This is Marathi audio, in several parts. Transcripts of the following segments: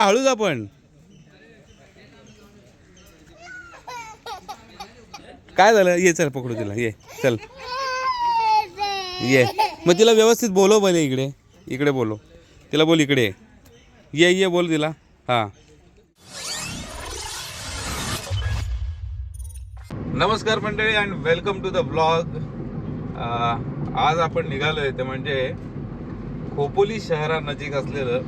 हळूच आपण. काय झालं? ये चल पकडू तिला. ये चल. ये. मग तिला व्यवस्थित बोलव पहिले इकडे. इकडे बोलो तिला बोल इकडे. ये. ये ये बोल तिला. हां. नमस्कार मंडळी and welcome to the blog आज आपण निघालोय ते म्हणजे खोपोली शहरानजीक असलेलं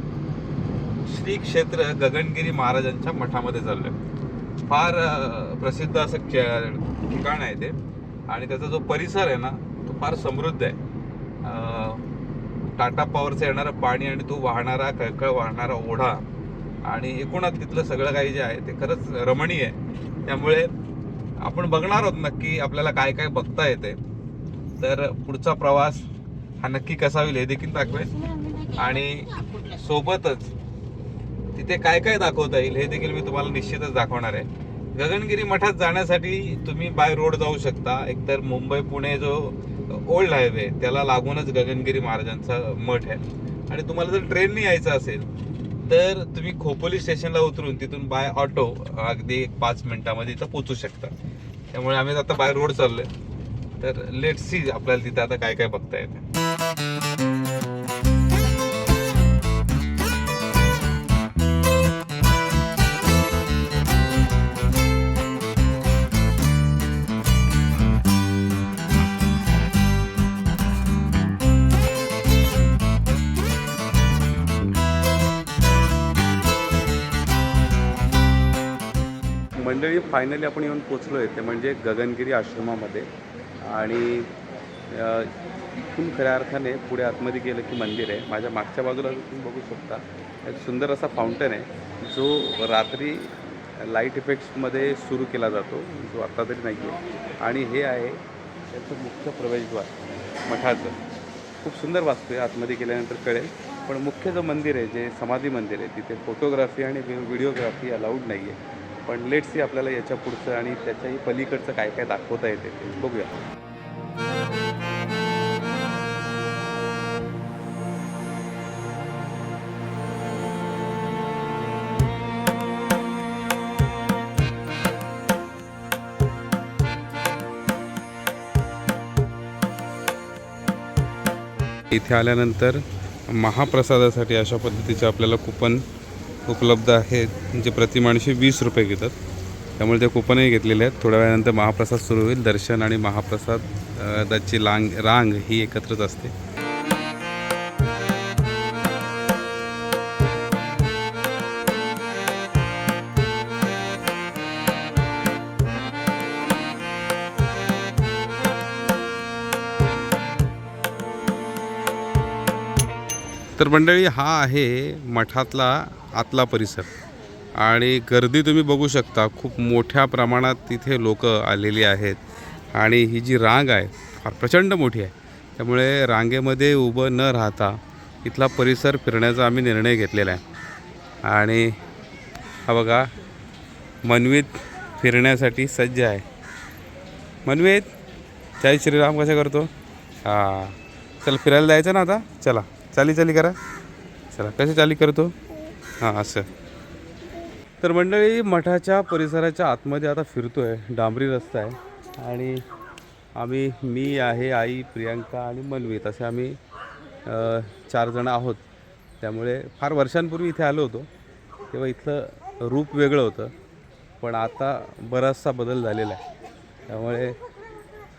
श्री क्षेत्र गगनगिरी महाराजांच्या मठामध्ये चाललोय. फार प्रसिद्ध असं खे- ठिकाण आहे ते. आणि त्याचा जो परिसर आहे ना तो फार समृद्ध आहे. टाटा पॉवरचं येणारं पाणी आणि तो वाहणारा कळकळ वाहणारा ओढा आणि एकूणात तिथलं सगळं काही जे आहे ते खरंच रमणीय आहे. त्यामुळे आपण बघणार आहोत नक्की आपल्याला काय काय बघता येते. तर पुढचा प्रवास हा नक्की कसा होईल हे देखील दाखवेल. आणि सोबतच तिथे काय काय दाखवता येईल हे देखील मी तुम्हाला निश्चितच दाखवणार आहे. गगनगिरी मठात जाण्यासाठी तुम्ही बाय रोड जाऊ शकता. एकतर मुंबई पुणे जो ओल्ड हायवे त्याला लागूनच गगनगिरी महाराजांचा मठ आहे. आणि तुम्हाला जर ट्रेनने यायचं असेल तर तुम्ही खोपोली स्टेशनला उतरून तिथून बाय ऑटो अगदी एक पाच मिनिटामध्ये इथं पोचू शकता. त्यामुळे आम्ही आता बाय रोड चाललोय. तर लेट सी आपल्याला तिथे आता काय काय बघता येतं मंडळी फायनली आपण येऊन पोचलो आहे ते म्हणजे गगनगिरी आश्रमामध्ये. आणि इथून खऱ्या अर्थाने पुढे आतमध्ये गेलं की मंदिर आहे. माझ्या मागच्या बाजूला तुम्ही बघू शकता. एक सुंदर असा फाउंटन आहे जो रात्री लाइट इफेक्ट्समध्ये सुरू केला जातो. जो आत्ता तरी नाही आहे आणि हे आहे त्याचं मुख्य प्रवेशद्वार मठाचं. खूप सुंदर वास्तू आहे. आतमध्ये गेल्यानंतर कळेल. पण मुख्य जो मंदिर आहे जे समाधी मंदिर आहे तिथे फोटोग्राफी आणि व्हिडिओग्राफी अलाउड नाही आहे पण लेट सी आपल्याला याच्या पुढचं आणि त्याच्याही पलीकडचं काय काय दाखवता येते ते. बघूया. इथे आल्यानंतर महाप्रसादासाठी अशा पद्धतीचे आपल्याला कुपन उपलब्ध आहेत. जे प्रतिमाणशी वीस रुपये घेतात. त्यामुळे ते कुपनही घेतलेले आहेत. थोड्या वेळानंतर महाप्रसाद सुरू होईल. दर्शन आणि महाप्रसाद त्याची लांग रांग ही एकत्रच असते. तर मंडळी हा आहे मठातला आतला परिसर. आणि गर्दी तुम्ही बघू शकता खूप मोठ्या प्रमाणात तिथे लोक आलेली आहेत. आणि ही जी रांग आहे फार प्रचंड मोठी आहे. त्यामुळे रांगेमध्ये उभं न राहता इथला परिसर फिरण्याचा आम्ही निर्णय घेतलेला आहे. आणि हा बघा मनवीत फिरण्यासाठी सज्ज आहे. मनवीत जय श्रीराम कसे करतो? हां. चल फिरायला जायचं ना आता? चला. चाली चाली करा. चला कसे चाली करतो? हां असं तर मंडळी मठाच्या परिसराच्या आतमध्ये आता फिरतो आहे डांबरी रस्ता आहे. आणि आम्ही मी आहे आई प्रियांका आणि मनवीत. असे आम्ही चार जण आहोत. त्यामुळे फार वर्षांपूर्वी इथे आलो होतो. तेव्हा इथलं रूप वेगळं होतं. पण आता बराचसा बदल झालेला आहे. त्यामुळे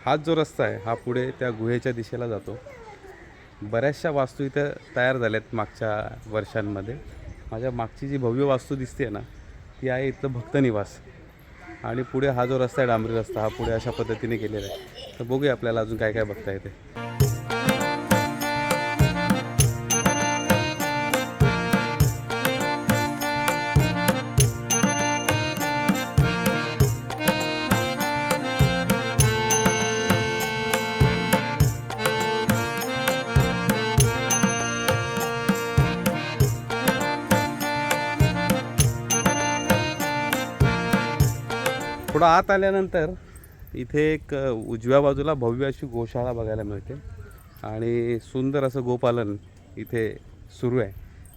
हाच जो रस्ता आहे हा पुढे त्या गुहेच्या दिशेला जातो. बऱ्याचशा वास्तू इथं तयार झाल्या आहेत मागच्या वर्षांमध्ये. माझ्या मागची जी भव्य वास्तू दिसते ना ती आहे इथलं भक्तनिवास आणि पुढे हा जो रस्ता आहे डांबरी रस्ता हा पुढे अशा पद्धतीने गेलेला आहे. तर बघूया आपल्याला अजून काय काय बघता येते. थोडं आत आल्यानंतर इथे एक उजव्या बाजूला भव्य अशी गोशाळा बघायला मिळते. आणि सुंदर असं गोपालन इथे सुरू आहे.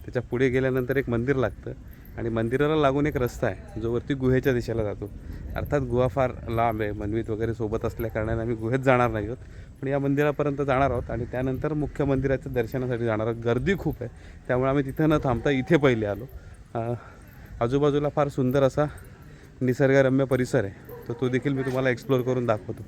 त्याच्या पुढे गेल्यानंतर एक मंदिर लागतं. आणि मंदिराला लागून एक रस्ता आहे. जो वरती गुहेच्या दिशेला जातो. अर्थात गुहा फार लांब आहे. मनवीत वगैरे सोबत असल्या कारणाने आम्ही गुहेत जाणार नाही आहोत. पण या मंदिरापर्यंत जाणार आहोत. आणि त्यानंतर मुख्य मंदिराच्या दर्शनासाठी जाणार आहोत. गर्दी खूप आहे. त्यामुळे आम्ही तिथं न थांबता इथे पहिले आलो. आजूबाजूला फार सुंदर असा निसर्गरम्य परिसर आहे. तर तो देखील मी तुम्हाला एक्सप्लोअर करून दाखवतो.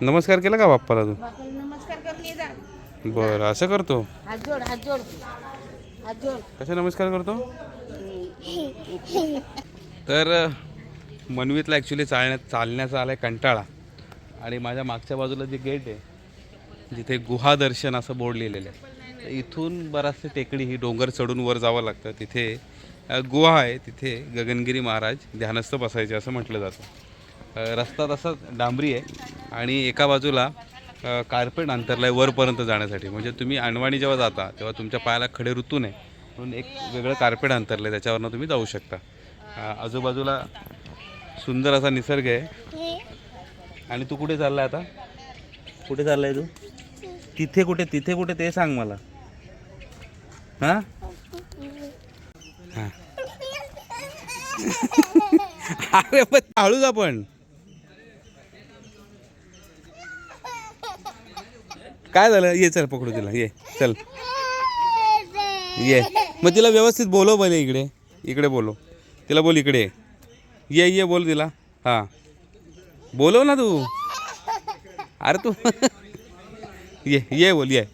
नमस्कार केला का बाप्पाला तू? बापाला नमस्कार करून ये जा. बरं असं करतो? कशा नमस्कार करतो? तर मनवीतला ॲक्च्युली चालण्यात चालण्याचा आला आहे कंटाळा. आणि माझ्या मागच्या बाजूला जे गेट आहे जिथे गुहा दर्शन असं बोर्ड लिहिलेलं आहे तर इथून बराचसे टेकडी ही डोंगर चढून वर जावं लागतं. तिथे गुहा आहे तिथे गगनगिरी महाराज ध्यानस्थ बसायचे असं म्हटलं जातं. रस्ता तसा डांबरी आहे आणि एका बाजूला कार्पेट अंतरलं आहे वरपर्यंत जाण्यासाठी. म्हणजे तुम्ही अणवाणी जेव्हा जाता तेव्हा तुमच्या पायाला खडे ऋतू नये. म्हणून एक वेगळं कार्पेट अंतरलं आहे त्याच्यावरनं तुम्ही जाऊ शकता. आजूबाजूला सुंदर असा निसर्ग आहे. आणि तू कुठे चाललाय आता? कुठे चाललाय तू? तिथे कुठे तिथे कुठे ते सांग मला. हां? हां. अरे पण हळूच आपण. काय झालं? ये चल पकडू तिला. ये चल. ये. मग तिला व्यवस्थित बोलव पहिले इकडे. इकडे बोलव. तिला बोल इकडे ये. ये बोल तिला हां. बोलव ना तू. अरे तू. ये ये बोल ये.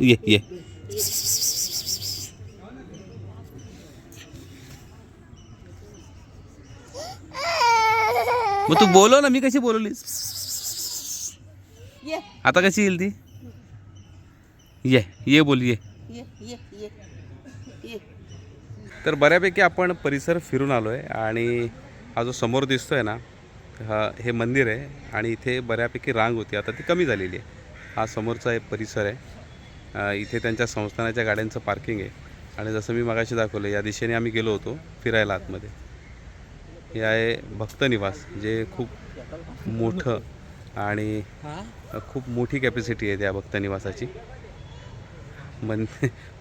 ये ये. मग तू बोलव ना मी कशी बोलवली आता कशी येईल ती? ये ये बोल ये. ये ये ये ये. तर बऱ्यापैकी आपण परिसर फिरून आलो आहे आणि हा जो समोर दिसतो आहे ना हा हे मंदिर आहे आणि इथे बऱ्यापैकी रांग होती. आता ती कमी झालेली आहे. हा समोरचा एक परिसर आहे. इथे त्यांच्या संस्थानाच्या गाड्यांचं पार्किंग आहे. आणि जसं मी मगाशी दाखवलं या दिशेने आम्ही गेलो होतो फिरायला आतमध्ये. हे आहे भक्त निवास जे खूप मोठं आणि खूप मोठी कॅपॅसिटी आहे त्या भक्त निवासाची. मन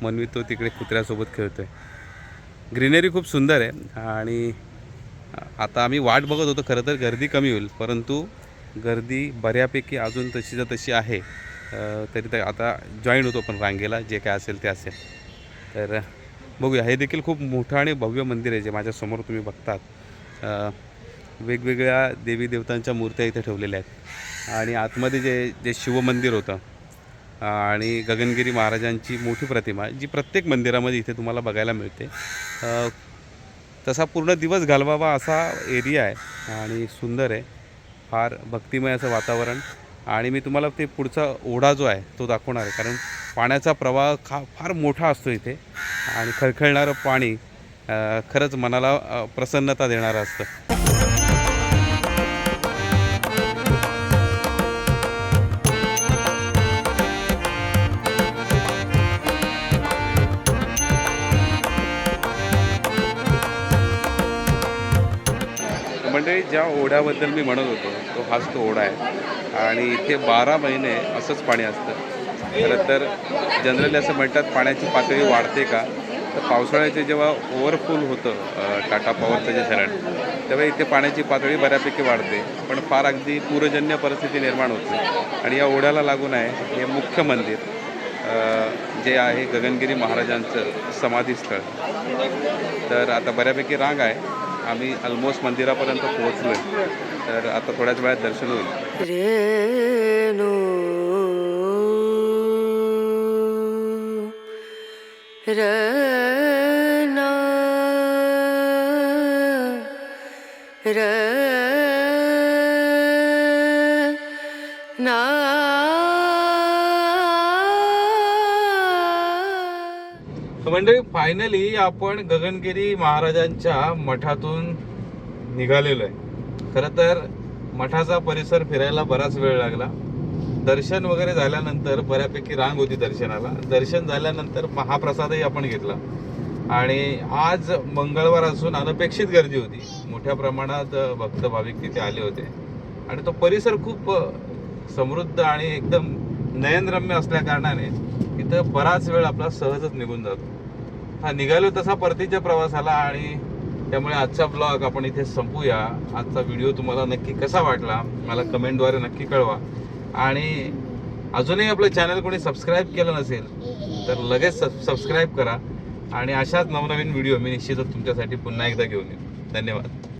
मनवी तो तिकडे कुत्र्यासोबत खेळतो आहे ग्रीनरी खूप सुंदर आहे आणि आता आम्ही वाट बघत होतो खरं तर गर्दी कमी होईल परंतु गर्दी बऱ्यापैकी अजून तशीच्या तशी आहे. तरी तर आता जॉईन होतो पण रांगेला जे काय असेल ते असेल. तर बघूया हे देखील खूप मोठं आणि भव्य मंदिर आहे जे माझ्यासमोर तुम्ही बघतात. वेगवेगळ्या देवी देवतांच्या मूर्त्या इथे ठेवलेल्या आहेत. आणि आतमध्ये जे जे शिवमंदिर होतं आणि गगनगिरी महाराजांची मोठी प्रतिमा जी प्रत्येक मंदिरामध्ये इथे तुम्हाला बघायला मिळते. तसा पूर्ण दिवस घालवावा असा एरिया आहे आणि सुंदर आहे. फार भक्तिमय असं वातावरण. आणि मी तुम्हाला ते पुढचा ओढा जो आहे तो दाखवणार आहे. कारण पाण्याचा प्रवाह खा फार मोठा असतो इथे. आणि खळखळणारं पाणी खरंच मनाला प्रसन्नता देणारं असतं. ज्या ओढ्याबद्दल मी म्हणत होतो तो हाच तो ओढा आहे. आणि इथे बारा महिने असंच पाणी असतं. खरं तर जनरली असं म्हणतात पाण्याची पातळी वाढते का? तर पावसाळ्याचे जेव्हा ओव्हरफुल होतं टाटा पॉवरचं जे धरण तेव्हा इथे पाण्याची पातळी बऱ्यापैकी वाढते. पण फार अगदी पूरजन्य परिस्थिती निर्माण होते. आणि या ओढ्याला लागून आहे हे मुख्य मंदिर जे आहे गगनगिरी महाराजांचं समाधीस्थळ. तर आता बऱ्यापैकी रांग आहे. आम्ही ऑलमोस्ट मंदिरापर्यंत पोहोचलो आहे तर आता थोड्याच वेळात दर्शन होईल. रेणु र ना म्हणजे फायनली आपण गगनगिरी महाराजांच्या मठातून निघालेलो आहे. खरं तर मठाचा परिसर फिरायला बराच वेळ लागला. दर्शन वगैरे झाल्यानंतर बऱ्यापैकी रांग होती दर्शनाला. दर्शन झाल्यानंतर महाप्रसादही आपण घेतला. आणि आज मंगळवार असून अनपेक्षित गर्दी होती. मोठ्या प्रमाणात भक्त भाविक तिथे आले होते. आणि तो परिसर खूप समृद्ध आणि एकदम नयनरम्य असल्या कारणाने इथं बराच वेळ आपला सहजच निघून जातो. हा निघालो तसा परतीच्या प्रवासाला आणि त्यामुळे आजचा ब्लॉग आपण इथे संपूया. आजचा व्हिडिओ तुम्हाला नक्की कसा वाटला मला कमेंटद्वारे नक्की कळवा. आणि अजूनही आपलं चॅनल कोणी सबस्क्राईब केलं नसेल तर लगेच सबस्क्राईब करा. आणि अशाच नवनवीन व्हिडिओ मी निश्चितच तुमच्यासाठी पुन्हा एकदा घेऊन येईन. धन्यवाद.